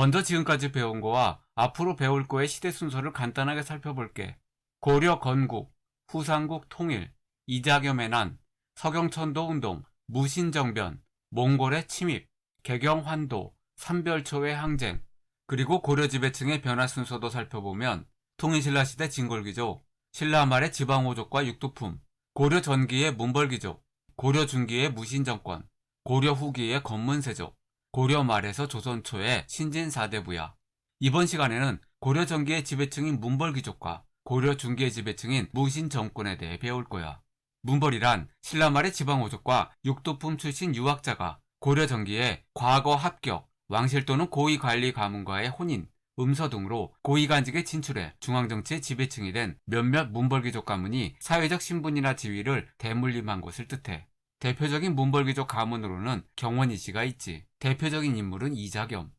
먼저 지금까지 배운 거와 앞으로 배울 거의 시대 순서를 간단하게 살펴볼게. 고려 건국, 후삼국 통일, 이자겸의 난, 서경천도 운동, 무신정변, 몽골의 침입, 개경환도, 삼별초의 항쟁, 그리고 고려 지배층의 변화 순서도 살펴보면 통일신라 시대 진골귀족, 신라 말의 지방호족과 육두품, 고려 전기의 문벌귀족, 고려 중기의 무신정권, 고려 후기의 건문세족, 고려 말에서 조선 초의 신진사대부야. 이번 시간에는 고려 전기의 지배층인 문벌귀족과 고려 중기의 지배층인 무신 정권에 대해 배울 거야. 문벌이란 신라 말의 지방호족과 육두품 출신 유학자가 고려 전기의 과거 합격, 왕실 또는 고위 관리 가문과의 혼인, 음서 등으로 고위 간직에 진출해 중앙정치의 지배층이 된 몇몇 문벌귀족 가문이 사회적 신분이나 지위를 대물림한 것을 뜻해. 대표적인 문벌귀족 가문으로는 경원이 씨가 있지. 대표적인 인물은 이자겸.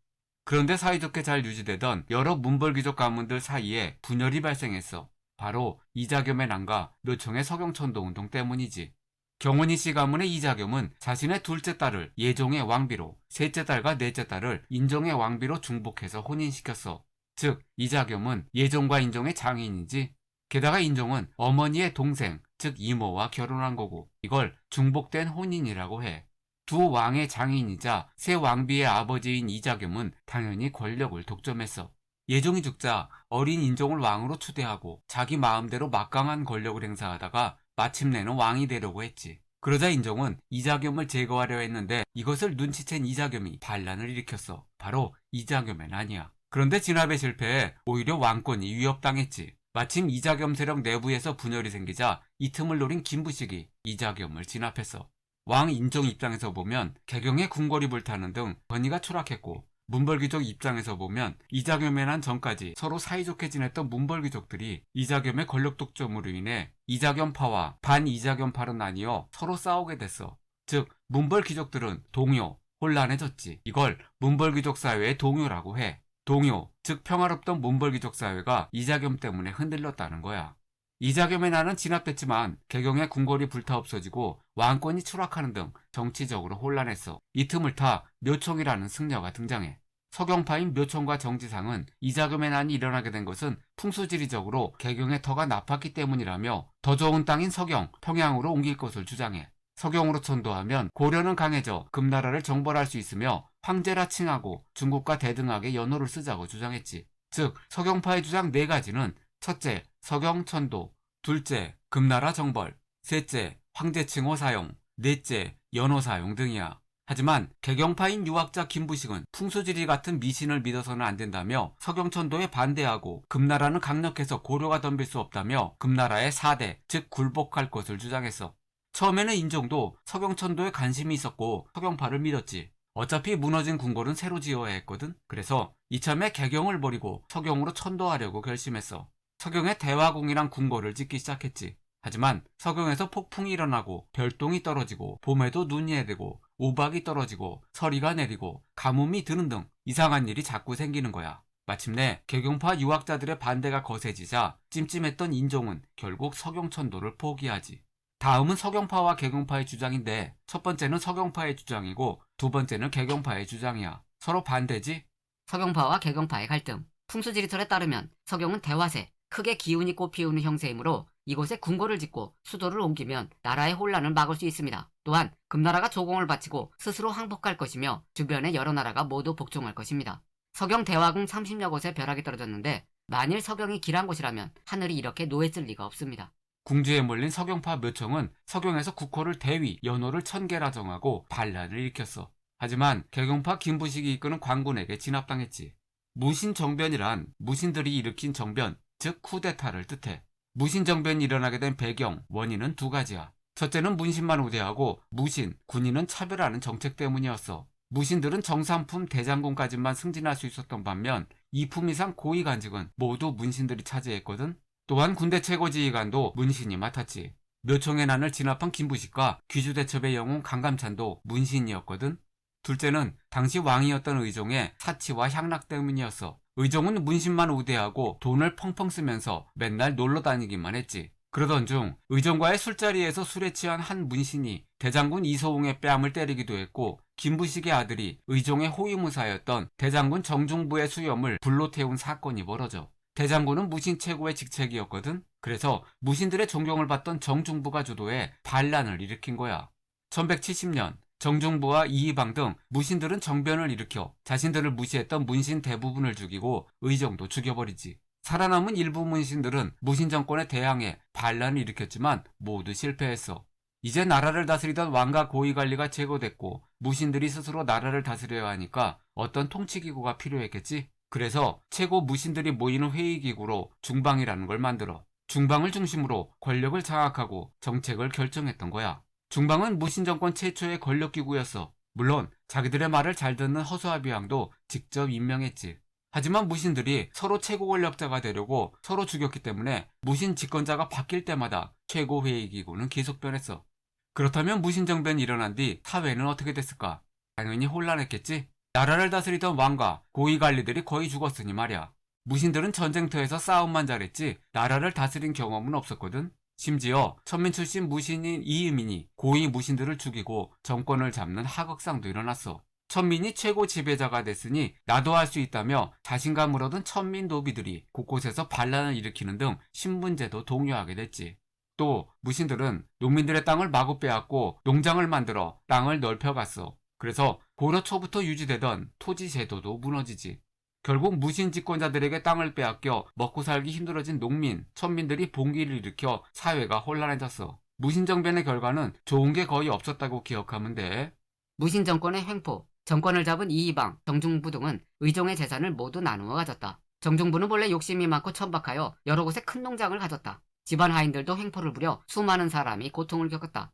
그런데 사이좋게 잘 유지되던 여러 문벌귀족 가문들 사이에 분열이 발생했어. 바로 이자겸의 난과 묘청의 서경천도 운동 때문이지. 경원이 씨 가문의 이자겸은 자신의 둘째 딸을 예종의 왕비로, 셋째 딸과 넷째 딸을 인종의 왕비로 중복해서 혼인시켰어. 즉, 이자겸은 예종과 인종의 장인이지. 게다가 인종은 어머니의 동생, 즉 이모와 결혼한 거고, 이걸 중복된 혼인이라고 해. 두 왕의 장인이자 세 왕비의 아버지인 이자겸은 당연히 권력을 독점했어. 예종이 죽자 어린 인종을 왕으로 추대하고 자기 마음대로 막강한 권력을 행사하다가 마침내는 왕이 되려고 했지. 그러자 인종은 이자겸을 제거하려 했는데 이것을 눈치챈 이자겸이 반란을 일으켰어. 바로 이자겸의 난이야. 그런데 진압에 실패해 오히려 왕권이 위협당했지. 마침 이자겸 세력 내부에서 분열이 생기자 이 틈을 노린 김부식이 이자겸을 진압했어. 왕 인종 입장에서 보면 개경의 궁궐이 불타는 등 권위가 추락했고 문벌귀족 입장에서 보면 이자겸의 난 전까지 서로 사이좋게 지냈던 문벌귀족들이 이자겸의 권력 독점으로 인해 이자겸파와 반이자겸파로 나뉘어 서로 싸우게 됐어. 즉 문벌귀족들은 동요, 혼란해졌지. 이걸 문벌귀족 사회의 동요라고 해. 동요, 즉 평화롭던 문벌귀족 사회가 이자겸 때문에 흔들렸다는 거야. 이자겸의 난은 진압됐지만 개경의 궁궐이 불타 없어지고 왕권이 추락하는 등 정치적으로 혼란했어. 이 틈을 타 묘총이라는 승려가 등장해. 서경파인 묘총과 정지상은 이자겸의 난이 일어나게 된 것은 풍수지리적으로 개경의 터가 나빴기 때문이라며 더 좋은 땅인 서경, 평양으로 옮길 것을 주장해. 서경으로 천도하면 고려는 강해져 금나라를 정벌할 수 있으며 황제라 칭하고 중국과 대등하게 연호를 쓰자고 주장했지. 즉 서경파의 주장 네 가지는 첫째, 서경천도, 둘째, 금나라 정벌, 셋째, 황제 칭호 사용, 넷째, 연호 사용 등이야. 하지만 개경파인 유학자 김부식은 풍수지리 같은 미신을 믿어서는 안 된다며 서경천도에 반대하고 금나라는 강력해서 고려가 덤빌 수 없다며 금나라의 4대, 즉 굴복할 것을 주장했어. 처음에는 인종도 서경천도에 관심이 있었고 서경파를 믿었지. 어차피 무너진 궁궐은 새로 지어야 했거든. 그래서 이참에 개경을 버리고 서경으로 천도하려고 결심했어. 서경에 대화궁이랑 궁궐을 짓기 시작했지. 하지만 서경에서 폭풍이 일어나고 별똥이 떨어지고 봄에도 눈이 내리고 우박이 떨어지고 서리가 내리고 가뭄이 드는 등 이상한 일이 자꾸 생기는 거야. 마침내 개경파 유학자들의 반대가 거세지자 찜찜했던 인종은 결국 서경천도를 포기하지. 다음은 서경파와 개경파의 주장인데 첫 번째는 서경파의 주장이고 두 번째는 개경파의 주장이야. 서로 반대지? 서경파와 개경파의 갈등. 풍수지리설에 따르면 서경은 대화세, 크게 기운이 꽃피우는 형세이므로 이곳에 궁궐을 짓고 수도를 옮기면 나라의 혼란을 막을 수 있습니다. 또한 금나라가 조공을 바치고 스스로 항복할 것이며 주변의 여러 나라가 모두 복종할 것입니다. 서경 대화궁 30여 곳에 벼락이 떨어졌는데 만일 서경이 길한 곳이라면 하늘이 이렇게 노했을 리가 없습니다. 궁지에 몰린 서경파 묘청은 서경에서 국호를 대위, 연호를 천개라 정하고 반란을 일으켰어. 하지만 개경파 김부식이 이끄는 관군에게 진압당했지. 무신 정변이란 무신들이 일으킨 정변, 즉 쿠데타를 뜻해. 무신 정변이 일어나게 된 배경, 원인은 두 가지야. 첫째는 문신만 우대하고 무신, 군인은 차별하는 정책 때문이었어. 무신들은 정삼품 대장군까지만 승진할 수 있었던 반면 이품 이상 고위 간직은 모두 문신들이 차지했거든. 또한 군대 최고 지휘관도 문신이 맡았지. 묘총의 난을 진압한 김부식과 귀주대첩의 영웅 강감찬도 문신이었거든. 둘째는 당시 왕이었던 의종의 사치와 향락 때문이었어. 의종은 문신만 우대하고 돈을 펑펑 쓰면서 맨날 놀러 다니기만 했지. 그러던 중 의정과의 술자리에서 술에 취한 한 문신이 대장군 이소웅의 뺨을 때리기도 했고 김부식의 아들이 의종의 호위무사였던 대장군 정중부의 수염을 불로 태운 사건이 벌어져 대장군은 무신 최고의 직책이었거든. 그래서 무신들의 존경을 받던 정중부가 주도해 반란을 일으킨 거야. 1170년 정중부와 이의방 등 무신들은 정변을 일으켜 자신들을 무시했던 문신 대부분을 죽이고 의정도 죽여버리지. 살아남은 일부 문신들은 무신 정권에 대항해 반란을 일으켰지만 모두 실패했어. 이제 나라를 다스리던 왕과 고위 관리가 제거됐고 무신들이 스스로 나라를 다스려야 하니까 어떤 통치기구가 필요했겠지? 그래서 최고 무신들이 모이는 회의기구로 중방이라는 걸 만들어 중방을 중심으로 권력을 장악하고 정책을 결정했던 거야. 중방은 무신 정권 최초의 권력기구였어. 물론 자기들의 말을 잘 듣는 허수아비왕도 직접 임명했지. 하지만 무신들이 서로 최고 권력자가 되려고 서로 죽였기 때문에 무신 집권자가 바뀔 때마다 최고 회의 기구는 계속 변했어. 그렇다면 무신 정변이 일어난 뒤 사회는 어떻게 됐을까? 당연히 혼란했겠지. 나라를 다스리던 왕과 고위 관리들이 거의 죽었으니 말이야. 무신들은 전쟁터에서 싸움만 잘했지 나라를 다스린 경험은 없었거든. 심지어 천민 출신 무신인 이의민이 고위 무신들을 죽이고 정권을 잡는 하극상도 일어났어. 천민이 최고 지배자가 됐으니 나도 할 수 있다며 자신감을 얻은 천민 노비들이 곳곳에서 반란을 일으키는 등 신분제도 동요하게 됐지. 또 무신들은 농민들의 땅을 마구 빼앗고 농장을 만들어 땅을 넓혀갔어. 그래서 고려 초부터 유지되던 토지 제도도 무너지지. 결국 무신 집권자들에게 땅을 빼앗겨 먹고 살기 힘들어진 농민, 천민들이 봉기를 일으켜 사회가 혼란해졌어. 무신 정변의 결과는 좋은 게 거의 없었다고 기억하면 돼. 무신 정권의 횡포, 정권을 잡은 이의방, 정중부 등은 의종의 재산을 모두 나누어 가졌다. 정중부는 본래 욕심이 많고 천박하여 여러 곳에 큰 농장을 가졌다. 집안 하인들도 횡포를 부려 수많은 사람이 고통을 겪었다.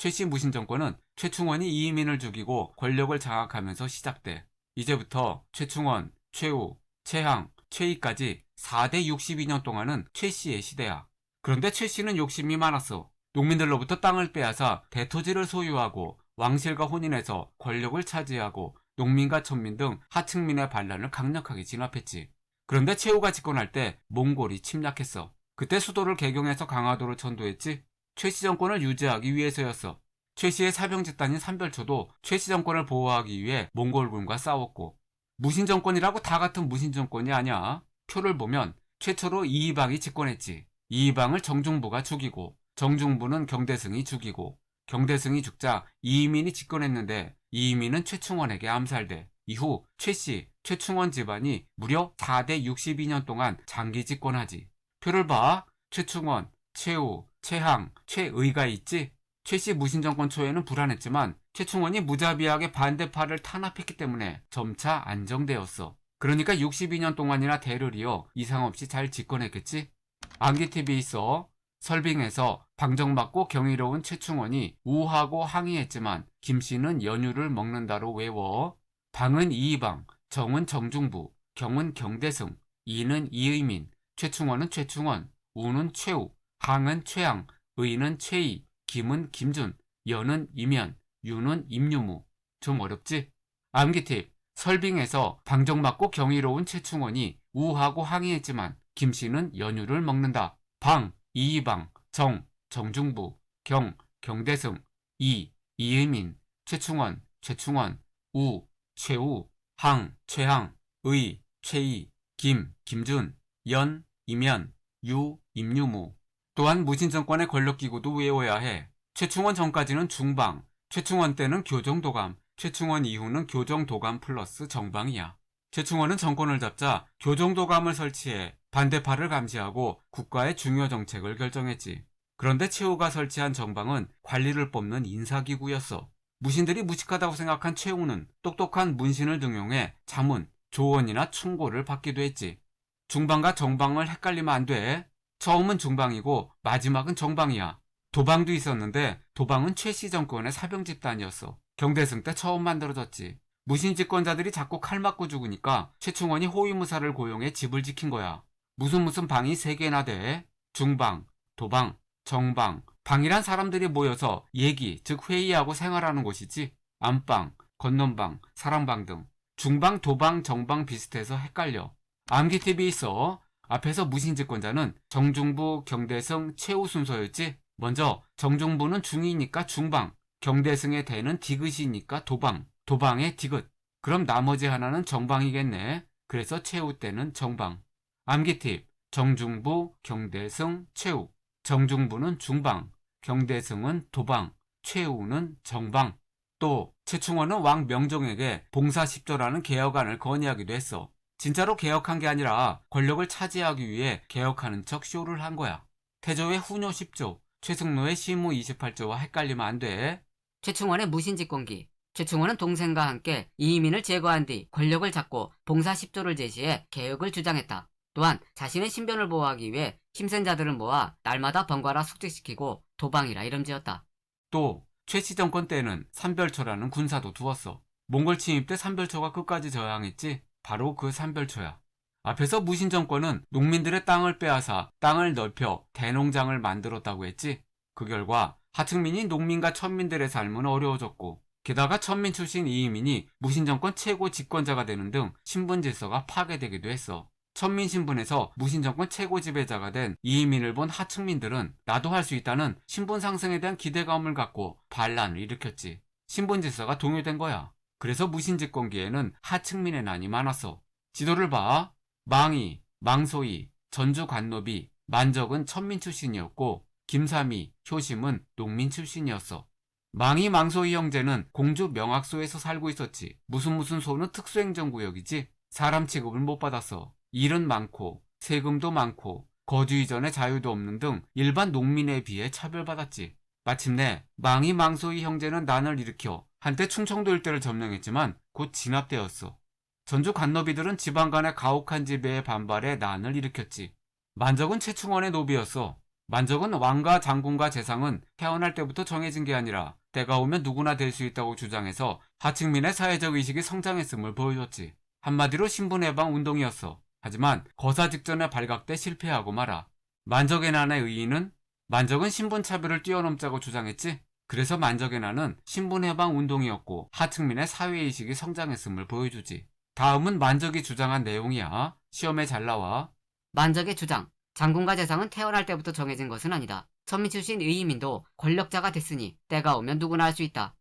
최씨 무신 정권은 최충원이 이의민을 죽이고 권력을 장악하면서 시작돼. 이제부터 최충원, 최우, 최항, 최희까지 4대 62년 동안은 최씨의 시대야. 그런데 최씨는 욕심이 많았어. 농민들로부터 땅을 빼앗아 대토지를 소유하고 왕실과 혼인해서 권력을 차지하고 농민과 천민 등 하층민의 반란을 강력하게 진압했지. 그런데 최우가 집권할 때 몽골이 침략했어. 그때 수도를 개경해서 강화도를 천도했지. 최씨 정권을 유지하기 위해서였어. 최씨의 사병 집단인 삼별초도 최씨 정권을 보호하기 위해 몽골군과 싸웠고 무신 정권이라고 다 같은 무신 정권이 아니야. 표를 보면 최초로 이의방이 집권했지. 이의방을 정중부가 죽이고 정중부는 경대승이 죽이고 경대승이 죽자 이의민이 집권했는데 이의민은 최충원에게 암살돼 이후 최씨, 최충원 집안이 무려 4대 62년 동안 장기 집권하지. 표를 봐. 최충원, 최우, 최항, 최의가 있지? 최씨 무신정권 초에는 불안했지만 최충원이 무자비하게 반대파를 탄압했기 때문에 점차 안정되었어. 그러니까 62년 동안이나 대를 이어 이상 없이 잘 집권했겠지? 안기TV 있어. 설빙에서 방정맞고 경이로운 최충원이 우하고 항의했지만 김씨는 연유를 먹는다로 외워. 방은 이의방, 정은 정중부, 경은 경대승, 이는 이의민, 최충원은 최충원, 우는 최우, 항은 최양, 의는 최희, 김은 김준, 연은 이면, 유는 임유무. 좀 어렵지? 암기 팁. 설빙에서 방정맞고 경이로운 최충원이 우하고 항의했지만 김씨는 연유를 먹는다. 방, 이의방, 정, 정중부, 경, 경대승, 이, 이의민, 최충원, 최충원, 우, 최우, 항, 최항, 의, 최이, 김, 김준, 연, 이면, 유, 임유무. 또한 무신정권의 권력기구도 외워야 해. 최충원 전까지는 중방, 최충원 때는 교정도감, 최충원 이후는 교정도감 플러스 정방이야. 최충원은 정권을 잡자 교정도감을 설치해 반대파를 감시하고 국가의 중요 정책을 결정했지. 그런데 최우가 설치한 정방은 관리를 뽑는 인사기구였어. 무신들이 무식하다고 생각한 최우는 똑똑한 문신을 등용해 자문, 조언이나 충고를 받기도 했지. 중방과 정방을 헷갈리면 안 돼. 처음은 중방이고 마지막은 정방이야. 도방도 있었는데 도방은 최씨 정권의 사병 집단이었어. 경대승 때 처음 만들어졌지. 무신 집권자들이 자꾸 칼 맞고 죽으니까 최충원이 호위무사를 고용해 집을 지킨 거야. 무슨 무슨 방이 세 개나 돼. 중방, 도방, 정방. 방이란 사람들이 모여서 얘기, 즉 회의하고 생활하는 곳이지. 안방, 건넌방, 사랑방 등. 중방, 도방, 정방 비슷해서 헷갈려. 암기팁이 있어. 앞에서 무신집권자는 정중부, 경대승, 최후 순서였지? 먼저 정중부는 중이니까 중방, 경대승의 대는 디귿이니까 도방, 도방의 디귿. 그럼 나머지 하나는 정방이겠네. 그래서 최후 때는 정방. 암기팁, 정중부, 경대승, 최후. 정중부는 중방, 경대승은 도방, 최후는 정방. 또 최충원은 왕 명종에게 봉사 10조라는 개혁안을 건의하기도 했어. 진짜로 개혁한 게 아니라 권력을 차지하기 위해 개혁하는 척 쇼를 한 거야. 태조의 후녀 10조, 최승로의 시무 28조와 헷갈리면 안 돼. 최충원의 무신집권기. 최충원은 동생과 함께 이민을 제거한 뒤 권력을 잡고 봉사 10조를 제시해 개혁을 주장했다. 또한 자신의 신변을 보호하기 위해 힘센 자들을 모아 날마다 번갈아 숙직시키고 도방이라 이름 지었다. 또 최씨 정권 때는 삼별초라는 군사도 두었어. 몽골 침입 때 삼별초가 끝까지 저항했지. 바로 그 삼별초야. 앞에서 무신 정권은 농민들의 땅을 빼앗아 땅을 넓혀 대농장을 만들었다고 했지. 그 결과 하층민인 농민과 천민들의 삶은 어려워졌고 게다가 천민 출신 이이민이 무신 정권 최고 집권자가 되는 등 신분 질서가 파괴되기도 했어. 천민 신분에서 무신 정권 최고 지배자가 된 이이민을 본 하층민들은 나도 할 수 있다는 신분 상승에 대한 기대감을 갖고 반란을 일으켰지. 신분 질서가 동요된 거야. 그래서 무신 집권기에는 하층민의 난이 많았어. 지도를 봐. 망이, 망소이, 전주 관노비, 만적은 천민 출신이었고 김삼이, 효심은 농민 출신이었어. 망이 망소이 형제는 공주 명학소에서 살고 있었지. 무슨 무슨 소는 특수행정구역이지. 사람 취급을 못 받았어. 일은 많고 세금도 많고 거주 이전에 자유도 없는 등 일반 농민에 비해 차별받았지. 마침내 망이 망소이 형제는 난을 일으켜 한때 충청도 일대를 점령했지만 곧 진압되었어. 전주 관노비들은 지방 간의 가혹한 지배에 반발해 난을 일으켰지. 만적은 최충원의 노비였어. 만적은 왕과 장군과 재상은 태어날 때부터 정해진 게 아니라 때가 오면 누구나 될 수 있다고 주장해서 하층민의 사회적 의식이 성장했음을 보여줬지. 한마디로 신분해방 운동이었어. 하지만 거사 직전에 발각돼 실패하고 말아. 만적의 난의 의의는 만적은 신분 차별을 뛰어넘자고 주장했지. 그래서 만적의 난은 신분해방 운동이었고 하층민의 사회의식이 성장했음을 보여주지. 다음은 만적이 주장한 내용이야. 시험에 잘 나와. 만적의 주장. 장군과 재상은 태어날 때부터 정해진 것은 아니다. 천민 출신 의이민도 권력자가 됐으니 때가 오면 누구나 할 수 있다.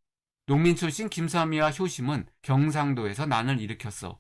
농민 출신 김삼이와 효심은 경상도에서 난을 일으켰어.